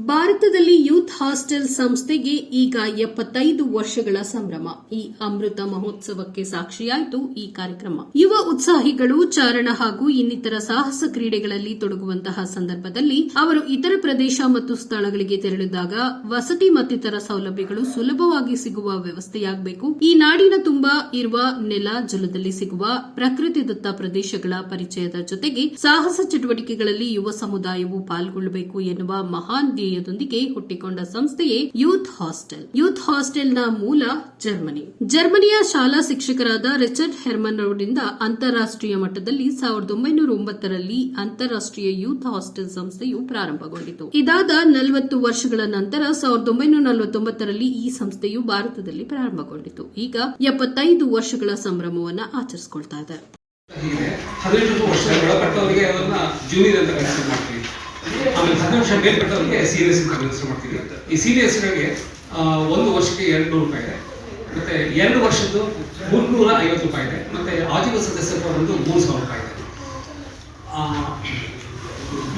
ಭಾರತದಲ್ಲಿ youth hostel ಸಂಸ್ಥೆಗೆ ಈಗ ಎಪ್ಪತ್ತೈದು ವರ್ಷಗಳ ಸಂಭ್ರಮ. ಈ ಅಮೃತ ಮಹೋತ್ಸವಕ್ಕೆ ಸಾಕ್ಷಿಯಾಯಿತು ಈ ಕಾರ್ಯಕ್ರಮ. ಯುವ ಉತ್ಸಾಹಿಗಳು, ಚಾರಣ ಹಾಗೂ ಇನ್ನಿತರ ಸಾಹಸ ಕ್ರೀಡೆಗಳಲ್ಲಿ ತೊಡಗುವಂತಹ ಸಂದರ್ಭದಲ್ಲಿ ಅವರು ಇತರ ಪ್ರದೇಶ ಮತ್ತು ಸ್ಥಳಗಳಿಗೆ ತೆರಳಿದಾಗ ವಸತಿ ಮತ್ತಿತರ ಸೌಲಭ್ಯಗಳು ಸುಲಭವಾಗಿ ಸಿಗುವ ವ್ಯವಸ್ಥೆಯಾಗಬೇಕು. ಈ ನಾಡಿನ ತುಂಬ ಇರುವ ನೆಲ ಜಲದಲ್ಲಿ ಸಿಗುವ ಪ್ರಕೃತಿದತ್ತ ಪ್ರದೇಶಗಳ ಪರಿಚಯದ ಜೊತೆಗೆ ಸಾಹಸ ಚಟುವಟಿಕೆಗಳಲ್ಲಿ ಯುವ ಸಮುದಾಯವು ಪಾಲ್ಗೊಳ್ಳಬೇಕು ಎನ್ನುವ ಮಹಾನ್ ಧ್ಯೇಯದೊಂದಿಗೆ ಹುಟ್ಟಿಕೊಂಡ ಸಂಸ್ಥೆಯೇ ಯೂತ್ ಹಾಸ್ಟೆಲ್. ಯೂತ್ ಹಾಸ್ಟೆಲ್ನ ಮೂಲ ಜರ್ಮನಿ. ಜರ್ಮನಿಯ ಶಾಲಾ ಶಿಕ್ಷಕರಾದ ರಿಚರ್ಡ್ ಹೆರ್ಮನ್ ಅವರಿಂದ ಅಂತಾರಾಷ್ಟ್ರೀಯ ಮಟ್ಟದಲ್ಲಿ ಸಾವಿರದ ಒಂಬೈನೂರ ಒಂಬತ್ತರಲ್ಲಿ ಅಂತಾರಾಷ್ಟ್ರೀಯ ಯೂತ್ ಹಾಸ್ಟೆಲ್ ಸಂಸ್ಥೆಯು ಪ್ರಾರಂಭಗೊಂಡಿತು. ಇದಾದ ನಲವತ್ತು ವರ್ಷಗಳ ನಂತರ ಸಾವಿರದ ಒಂಬೈನೂರ ನಲವತ್ತೊಂಬತ್ತರಲ್ಲಿ ಈ ಸಂಸ್ಥೆಯು ಭಾರತದಲ್ಲಿ ಪ್ರಾರಂಭಗೊಂಡಿತು. ಈಗ ಎಪ್ಪತ್ತೈದು ವರ್ಷಗಳ ಸಂಭ್ರಮವನ್ನ ಆಚರಿಸಿಕೊಳ್ತಾ ಇದೆ. ಹದಿನೆಂಟು ವರ್ಷ ಒಳಪಟ್ಟವರಿಗೆ ಅವರನ್ನ ಜೂನಿಯರ್ ಅಂತ ಕನ್ಸಿಡರ್ ಮಾಡ್ತೀವಿ. ಆಮೇಲೆ ಹದಿನೆಂಟು ವರ್ಷ ಮೇಲ್ಪಟ್ಟವರಿಗೆ ಸೀರಿಯಸ್ ಅಂತ ಮಾಡ್ತೀವಿ ಈ ಸೀರಿಯಸ್ಗಳಿಗೆ ಒಂದು ವರ್ಷಕ್ಕೆ ಎರಡು ನೂರು ರೂಪಾಯಿ ಇದೆ. ಮತ್ತೆ ಎರಡು ವರ್ಷದ್ದು ಮುನ್ನೂರ ಐವತ್ತು ರೂಪಾಯಿ ಇದೆ. ಮತ್ತೆ ಆಜೀವ ಸದಸ್ಯತ್ವ ಒಂದು ಮೂರು ಸಾವಿರ ರೂಪಾಯಿ ಇದೆ.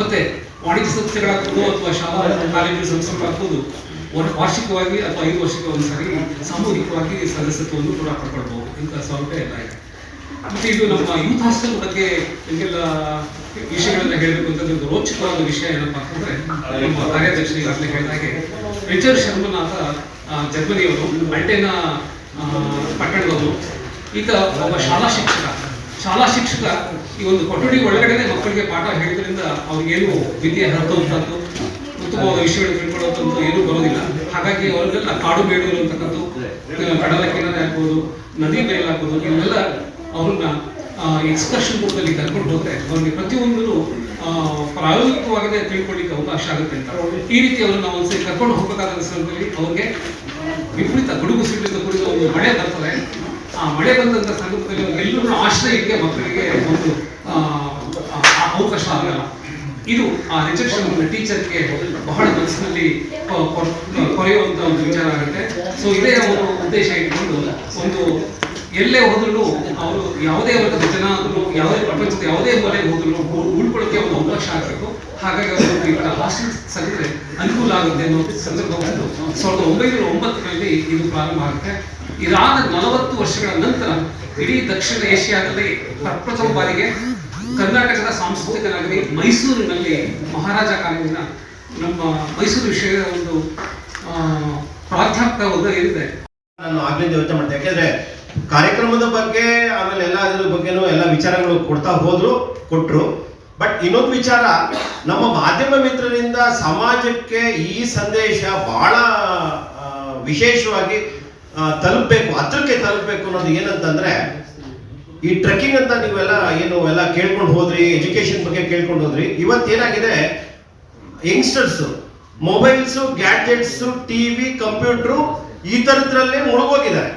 ಮತ್ತೆ ವಾಣಿಜ್ಯ ಸಂಸ್ಥೆಗಳಾಗ್ಬೋದು ಅಥವಾ ಶಾಲಾ ಕಾಲೇಜು ಸಂಸ್ಥೆಗಳಾಗ್ಬೋದು, ಒಂದು ವಾರ್ಷಿಕವಾಗಿ ಅಥವಾ ಐದು ವರ್ಷಕ್ಕೆ ಸಾರಿ ಸಾಮೂಹಿಕವಾಗಿ ಸದಸ್ಯತ್ವವನ್ನು ಕೂಡ ಪಡ್ಕೊಳ್ಬಹುದು ಇಂಥ ಸೌಲಭ್ಯ ಎಲ್ಲ ಇದೆ. ಮತ್ತೆ ಇದು ನಮ್ಮ ಯೂತ್ ಹಾಸ್ಟೆಲ್ ಬಗ್ಗೆ ಎಲ್ಲ ವಿಷಯಗಳನ್ನ ಹೇಳಬೇಕು ಅಂತ ಒಂದು ರೋಚಕವಾದ ವಿಷಯ ಏನಪ್ಪಾ ಅಂತಂದ್ರೆ ನಮ್ಮ ಕಾರ್ಯದರ್ಶಿ ಈಗಾಗಲೇ ಹೇಳಿದ ಹಾಗೆ ರಿಚರ್ಡ್ ಶರ್ಮನಾಥ ಜರ್ಮನಿಯವರು ಅಲ್ಟೇನಾ ಆ, ಪಟ್ಟಣದವರು ಈತ ಒಬ್ಬ ಶಾಲಾ ಶಿಕ್ಷಕ. ಶಾಲಾ ಶಿಕ್ಷಕ ಈ ಒಂದು ಕೊಠಡಿ ಒಳಗಡೆ ಮಕ್ಕಳಿಗೆ ಪಾಠ ಹೇಳಿದ್ರಿಂದ ಅವ್ರಿಗೇನು ವಿದ್ಯೆ ಹರಿದಂಥದ್ದು ಉತ್ತಮವಾದ ವಿಷಯಗಳು ತಿಳ್ಕೊಳ್ಳೋದಂತೂ ಏನೂ ಬರೋದಿಲ್ಲ. ಹಾಗಾಗಿ ಅವರಿಗೆಲ್ಲ ಕಾಡು ಬೇಡು ಇರುವಂತಕ್ಕದ್ದು ಕಡಲ ಕಿನ್ನರೆ ಆಗ್ಬೋದು ನದಿ ಬಯಲಾಗ್ಬೋದು ಇವನ್ನೆಲ್ಲ ಅವ್ರನ್ನ ಎಕ್ಸ್ಕರ್ಷನ್ ರೂಪದಲ್ಲಿ ಕರ್ಕೊಂಡು ಹೋದ್ರೆ ಅವ್ರಿಗೆ ಪ್ರತಿಯೊಂದೂ ಪ್ರಾಯೋಗಿಕವಾಗದೆ ತಿಳ್ಕೊಳ್ಳಿಕ್ಕೆ ಅವಕಾಶ ಆಗುತ್ತೆ ಅಂತ. ಈ ರೀತಿ ಅವ್ರನ್ನ ಒಂದ್ಸರಿ ಕರ್ಕೊಂಡು ಹೋಗಬೇಕಾದ ಸಂದರ್ಭದಲ್ಲಿ ಅವ್ರಿಗೆ ವಿಪರೀತ ಗುಡುಗು ಸಿಡಿತ ಕುರಿತು ಒಂದು ಮಳೆ ಬರ್ತದೆ. ಆ ಮಳೆ ಬಂದಂತ ಸಂದರ್ಭದಲ್ಲಿ ಎಲ್ಲರೂ ಆಶ್ರಯಕ್ಕೆ ಮಕ್ಕಳಿಗೆ ಒಂದು ಅವಕಾಶ ಆಗಲ್ಲ. ಇದು ಆ ರಿಜೆಕ್ಷನ್ ಟೀಚರ್ಗೆ ಬಹಳ ಮನಸ್ಸಿನಲ್ಲಿ ಕೊರೆಯುವಂಥ ಒಂದು ವಿಚಾರ ಆಗುತ್ತೆ. ಸೊ ಇದೇ ಒಂದು ಉದ್ದೇಶ ಇಟ್ಕೊಂಡು ಒಂದು ಎಲ್ಲೇ ಹೋದ್ರು ಅವರು ಯಾವುದೇ ವರ್ಗದ ಜನ ಯಾವುದೇ ಪ್ರಪಂಚದ ಯಾವುದೇ ಮೂಲೆಗೆ ಹೋದ್ರು ಉಳ್ಕೊಳ್ಳೋಕೆ ಒಂದು ಅವಕಾಶ ಆಗಬೇಕು. ಹಾಗಾಗಿ ಅವರು ಇವರ ಹಾಸ್ಟೆಲ್ ಸಲ್ಲಿದ್ರೆ ಅನುಕೂಲ ಆಗುತ್ತೆ ಅನ್ನೋ ಸಂದರ್ಭ ಬಂದು ಸಾವಿರದ ಒಂಬೈನೂರ ಒಂಬತ್ತರಲ್ಲಿ ಇದು ಪ್ರಾರಂಭ ಆಗುತ್ತೆ. ಇದಾದ ನಲವತ್ತು ವರ್ಷಗಳ ನಂತರ ಇಡೀ ದಕ್ಷಿಣ ಏಷ್ಯಾದಲ್ಲಿ ಪ್ರಪ್ರಥಮ ಬಾರಿಗೆ ಕರ್ನಾಟಕದ ಸಾಂಸ್ಕೃತಿಕ ನಗರಿ ಮೈಸೂರಿನಲ್ಲಿ ಮಹಾರಾಜ ಕಾಲೇಜಿನ ನಮ್ಮ ಮೈಸೂರು ವಿಷಯದ ಒಂದು ಪ್ರಾಧ್ಯಾಪಕ ವರ್ಗ ಏನಿದೆ. ನಾನು ಆಗ್ಲಿಂದ ಯೋಚನೆ ಮಾಡ್ತೇನೆ. ಯಾಕೆಂದ್ರೆ ಕಾರ್ಯಕ್ರಮದ ಬಗ್ಗೆ, ಆಮೇಲೆ ಎಲ್ಲ ಅದ್ರ ಬಗ್ಗೆನೂ ಎಲ್ಲ ವಿಚಾರಗಳು ಕೊಡ್ತಾ ಹೋದ್ರು, ಕೊಟ್ರು. ಬಟ್ ಇನ್ನೊಂದು ವಿಚಾರ, ನಮ್ಮ ಮಾಧ್ಯಮ ಮಿತ್ರರಿಂದ ಸಮಾಜಕ್ಕೆ ಈ ಸಂದೇಶ ಬಹಳ ವಿಶೇಷವಾಗಿ ತಲುಪಬೇಕು, ಹತ್ರಕ್ಕೆ ತಲುಪಬೇಕು ಅನ್ನೋದು ಏನಂತಂದ್ರೆ, ಈ ಟ್ರೆಕ್ಕಿಂಗ್ ಅಂತ ನೀವೆಲ್ಲ ಏನು ಎಲ್ಲ ಕೇಳ್ಕೊಂಡು ಹೋದ್ರಿ ಎಜುಕೇಶನ್ ಬಗ್ಗೆ ಕೇಳ್ಕೊಂಡು ಹೋದ್ರಿ ಇವತ್ತೇನಾಗಿದೆ youngsters mobiles gadgets TV computer ಈ ಥರದ್ರಲ್ಲೇ ಮುಳುಗೋಗಿದ್ದಾರೆ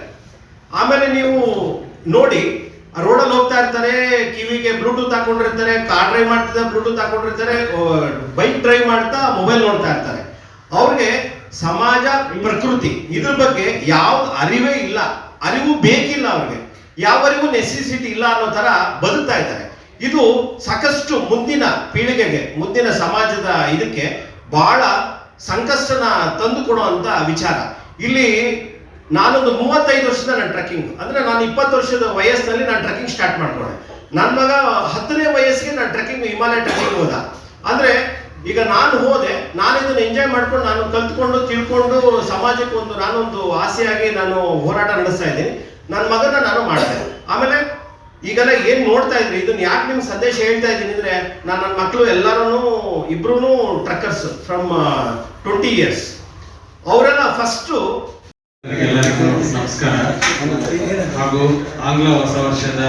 ಆಮೇಲೆ ನೀವು ನೋಡಿ ರೋಡಲ್ಲಿ ಹೋಗ್ತಾ ಇರ್ತಾರೆ, ಕಿವಿಗೆ ಬ್ಲೂಟೂತ್ ಹಾಕೊಂಡಿರ್ತಾರೆ ಕಾರ್ ಡ್ರೈವ್ ಮಾಡ್ತಿದ್ದ ಬ್ಲೂಟೂತ್ ಹಾಕೊಂಡಿರ್ತಾರೆ ಬೈಕ್ ಡ್ರೈವ್ ಮಾಡ್ತಾ ಮೊಬೈಲ್ ನೋಡ್ತಾ ಇರ್ತಾರೆ. ಅವ್ರಿಗೆ ಸಮಾಜ, ಪ್ರಕೃತಿ ಇದ್ರ ಬಗ್ಗೆ ಯಾವ ಅರಿವೇ ಇಲ್ಲ. ಅರಿವು ಬೇಕಿಲ್ಲ ಅವ್ರಿಗೆ. ಯಾವ ಅರಿವು ನೆಸೆಸಿಟಿ ಇಲ್ಲ ಅನ್ನೋ ತರ ಬದುಕ್ತಾ ಇದ್ದಾರೆ. ಇದು ಸಾಕಷ್ಟು ಮುಂದಿನ ಪೀಳಿಗೆಗೆ, ಮುಂದಿನ ಸಮಾಜದ ಇದಕ್ಕೆ ಬಹಳ ಸಂಕಷ್ಟನ ತಂದು ಕೊಡುವಂತ ವಿಚಾರ. ಇಲ್ಲಿ ನಾನೊಂದು ಮೂವತ್ತೈದು ವರ್ಷದ ನನ್ನ ಟ್ರೆಕ್ಕಿಂಗ್ ಅಂದ್ರೆ ನಾನು ಇಪ್ಪತ್ತು ವರ್ಷದ ವಯಸ್ಸಿನಲ್ಲಿ ನಾನು ಟ್ರೆಕ್ಕಿಂಗ್ ಸ್ಟಾರ್ಟ್ ಮಾಡ್ಕೊಂಡೆ. ನನ್ನ ಮಗ ಹತ್ತನೇ ವಯಸ್ಸಿಗೆ ನಾನು ಟ್ರೆಕ್ಕಿಂಗ್ ಹಿಮಾಲಯ ಟ್ರೆಕ್ಕಿಂಗ್ ಹೋದ. ಅಂದ್ರೆ ಈಗ ನಾನು ಹೋದೆ, ನಾನು ಇದನ್ನು ಎಂಜಾಯ್ ಮಾಡ್ಕೊಂಡು ನಾನು ಕಲ್ತ್ಕೊಂಡು ತಿಳ್ಕೊಂಡು ಸಮಾಜಕ್ಕೆ ಒಂದು ನಾನೊಂದು ಆಸೆಯಾಗಿ ನಾನು ಹೋರಾಟ ನಡೆಸ್ತಾ ಇದ್ದೀನಿ. ನನ್ನ ಮಗನ ನಾನು ಮಾಡಿದೆ. ಆಮೇಲೆ ಈಗೆಲ್ಲ ಏನು ನೋಡ್ತಾ ಇದ್ರಿ? ಇದನ್ನ ಯಾಕೆ ನಿಮ್ಗೆ ಸಂದೇಶ ಹೇಳ್ತಾ ಇದ್ದೀನಿ ಅಂದ್ರೆ, ನಾನು ನನ್ನ ಮಕ್ಕಳು ಎಲ್ಲರೂ ಇಬ್ರು ಟ್ರಕ್ಕರ್ಸ್ ಫ್ರಮ್ ಟ್ವೆಂಟಿ ಇಯರ್ಸ್ ಅವರೆಲ್ಲ ಫಸ್ಟು ಎಲ್ಲರಿಗೂ ನಮಸ್ಕಾರ. ಹಾಗೂ ಆಂಗ್ಲ ಹೊಸ ವರ್ಷದ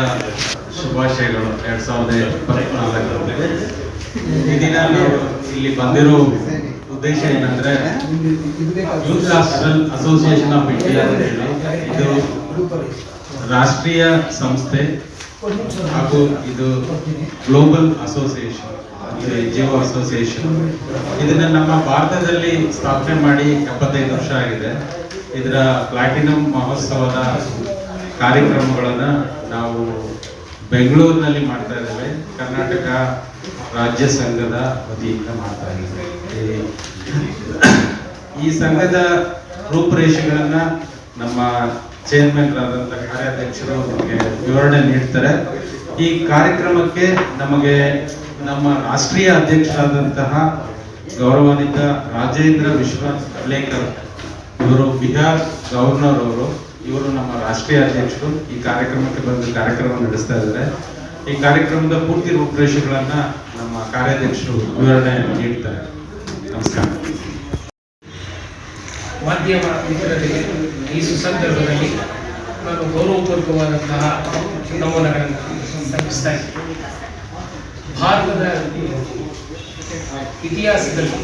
ಶುಭಾಶಯಗಳು. ಎರಡ್ ಸಾವಿರದ ಇಪ್ಪತ್ನಾಲ್ಕರಲ್ಲಿ. ಈ ದಿನ ನಾವು ಇಲ್ಲಿ ಬಂದಿರೋ ಉದ್ದೇಶ ಏನಂದ್ರೆ youth hostel association of India ಅಂತ ಹೇಳಿ. ಇದು ರಾಷ್ಟ್ರೀಯ ಸಂಸ್ಥೆ ಹಾಗೂ ಇದು ಗ್ಲೋಬಲ್ ಅಸೋಸಿಯೇಷನ್ ಇದು ಎನ್ ಜಿ ಅಸೋಸಿಯೇಷನ್ ಇದನ್ನ ನಮ್ಮ ಭಾರತದಲ್ಲಿ ಸ್ಥಾಪನೆ ಮಾಡಿ ಎಪ್ಪತ್ತೈದು ವರ್ಷ ಆಗಿದೆ. ಇದರ ಪ್ಲಾಟಿನಂ ಮಹೋತ್ಸವದ ಕಾರ್ಯಕ್ರಮಗಳನ್ನು ನಾವು ಬೆಂಗಳೂರಿನಲ್ಲಿ ಮಾಡ್ತಾ ಇದ್ದೇವೆ. ಕರ್ನಾಟಕ ರಾಜ್ಯ ಸಂಘದ ವತಿಯಿಂದ ಮಾಡ್ತಾ ಇದ್ದೇವೆ. ಈ- ಸಂಘದ ರೂಪುರೇಷೆಗಳನ್ನು ನಮ್ಮ ಚೇರ್ಮನ್ ಆದಂಥ ಕಾರ್ಯಾಧ್ಯಕ್ಷರು ನಮಗೆ ವಿವರಣೆ ನೀಡ್ತಾರೆ. ಈ ಕಾರ್ಯಕ್ರಮಕ್ಕೆ ನಮಗೆ ನಮ್ಮ ರಾಷ್ಟ್ರೀಯ ಅಧ್ಯಕ್ಷರಾದಂತಹ ಗೌರವಾನ್ವಿತ ರಾಜೇಂದ್ರ ವಿಶ್ವನಾಥ್ ಲೇಕರ್ ಇವರು ಬಿಹಾರ್ ಗವರ್ನರ್ ಅವರು, ಇವರು ನಮ್ಮ ರಾಷ್ಟ್ರೀಯ ಅಧ್ಯಕ್ಷರು. ಈ ಕಾರ್ಯಕ್ರಮಕ್ಕೆ ಬಂದು ಕಾರ್ಯಕ್ರಮ ನಡೆಸ್ತಾ ಇದ್ದಾರೆ. ಈ ಕಾರ್ಯಕ್ರಮದ ಪೂರ್ತಿ ರೂಪುರೇಷೆಗಳನ್ನ ನಮ್ಮ ಕಾರ್ಯಾಧ್ಯಕ್ಷರು ವಿವರಣೆ ನೀಡ್ತಾರೆ. ನಮಸ್ಕಾರ. ಮಾಧ್ಯಮ ಮಿತ್ರರಿಗೆ ಈ ಸುಸಂದರ್ಭದಲ್ಲಿ ನಾನು ಗೌರವಪೂರ್ವಕವಾದಂತಹ ನಮನಗಳನ್ನು ಭಾರತದ ಇತಿಹಾಸದಲ್ಲಿ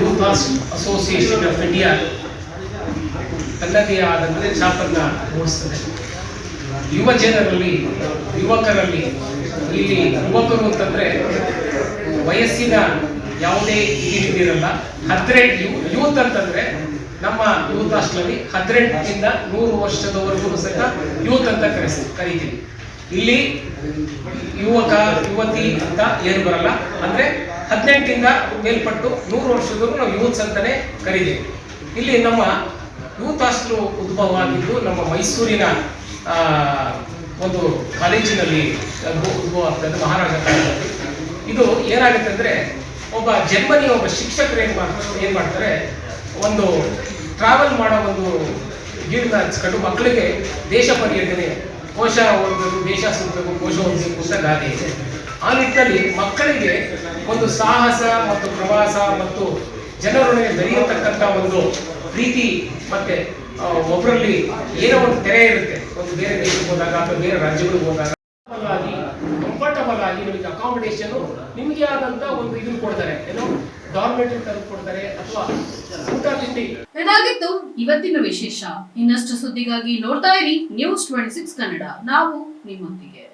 ಯೂತ್ ಅಸೋಸಿಯೇಷನ್ ಆಫ್ ಇಂಡಿಯಾ ತನ್ನದೇ ಆದಂತಹ ಛಾಪನ್ನ ಮೂಡಿಸ್ತದೆ. ಯುವ ಜನರಲ್ಲಿ, ಯುವಕರಲ್ಲಿ, ಇಲ್ಲಿ ಯುವಕರು ಅಂತಂದ್ರೆ, ವಯಸ್ಸಿನ ಯಾವುದೇ ಇದಿರಲ್ಲ ಹದಿನೆಂಟು ಯೂತ್ ಅಂತಂದ್ರೆ, ನಮ್ಮ ಯೂತ್ ಹಾಸ್ಟೆಲಲ್ಲಿ ಹದಿನೆಂಟರಿಂದ ನೂರು ವರ್ಷದವರೆಗೂ ಸಹ ಯೂತ್ ಅಂತ ಕರೆಸ್, ಕರಿತೀವಿ. ಇಲ್ಲಿ ಯುವಕ, ಯುವತಿ ಅಂತ ಏನು ಬರಲ್ಲ. ಅಂದ್ರೆ ಹದಿನೆಂಟಿಂದ ಮೇಲ್ಪಟ್ಟು ನೂರು ವರ್ಷದವರೆಗೂ ನಾವು ಯೂತ್ಸ್ ಅಂತಾನೆ ಕರಿತೀವಿ. ಇಲ್ಲಿ ನಮ್ಮ ಹಾಸ್ಟೆಲ್ ಉದ್ಭವ ಆಗಿದ್ದು ನಮ್ಮ ಮೈಸೂರಿನ ಒಂದು ಕಾಲೇಜಿನಲ್ಲಿ ಉದ್ಭವ ಆಗ್ತದೆ ಮಹಾರಾಜ ಕಾಲೇಜಲ್ಲಿ ಇದು ಏನಾಗುತ್ತೆ ಅಂದ್ರೆ, ಒಬ್ಬ ಜರ್ಮನಿಯ ಒಬ್ಬ ಶಿಕ್ಷಕರು ಏನ್ ಮಾಡ್ತಾರೆ ಏನು ಮಾಡ್ತಾರೆ, ಒಂದು ಟ್ರಾವೆಲ್ ಮಾಡೋ ಒಂದು ಗಿಡ ಹಚ್ಕೊಂಡು ಮಕ್ಕಳಿಗೆ ದೇಶ ಪರ್ಯಟನೆ, ಕೋಶ ಓದಬೇಕು ದೇಶ ಸುತ್ತಬೇಕು, ಕೋಶ ಓದಬೇಕು ಅಂತ ಗಾದೆ ಇದೆ. ಆ ನಿಟ್ಟಿನಲ್ಲಿ ಮಕ್ಕಳಿಗೆ ಒಂದು ಸಾಹಸ ಮತ್ತು ಪ್ರವಾಸ ಮತ್ತು ಜನರೊಡನೆ ಬೆರೆಯತಕ್ಕಂಥ ಒಂದು ಪ್ರೀತಿ ಮತ್ತೆ ಒಬ್ಬರಲ್ಲಿ ಏನೋ ಒಂದು ತೆರೆ ಇರುತ್ತೆ. ಒಂದು ಬೇರೆ ದೇಶಕ್ಕೆ ಹೋದಾಗ ಅಥವಾ ಬೇರೆ ರಾಜ್ಯಗಳಿಗೆ ಹೋದಾಗ. ಆಗಿ ಕಂಫರ್ಟಬಲ್ ಆಗಿ ನಿಮಗೆ ಅಕಾಮಿಡೇಷನ್ ನಿಮಗೆ ಆದಂತ ಒಂದು ಇದನ್ನ ಕೊಡ್ತಾರೆ. ಏನೋ ಡಾರ್ಮೆಟ್ರಿ ತರ ಕೊಡ್ತಾರೆ ಅಥವಾ ಊಟ ತಿಂಡಿ. ಇದಾಗಿತ್ತು ಇವತ್ತಿನ ವಿಶೇಷ. ಇನ್ನಷ್ಟು ಸುದ್ದಿಗಾಗಿ ನೋಡ್ತಾ ಇರಿ ನ್ಯೂಸ್ ಟ್ವೆಂಟಿ ಸಿಕ್ಸ್ ಕನ್ನಡ ನಾವು ನಿಮ್ಮೊಂದಿಗೆ.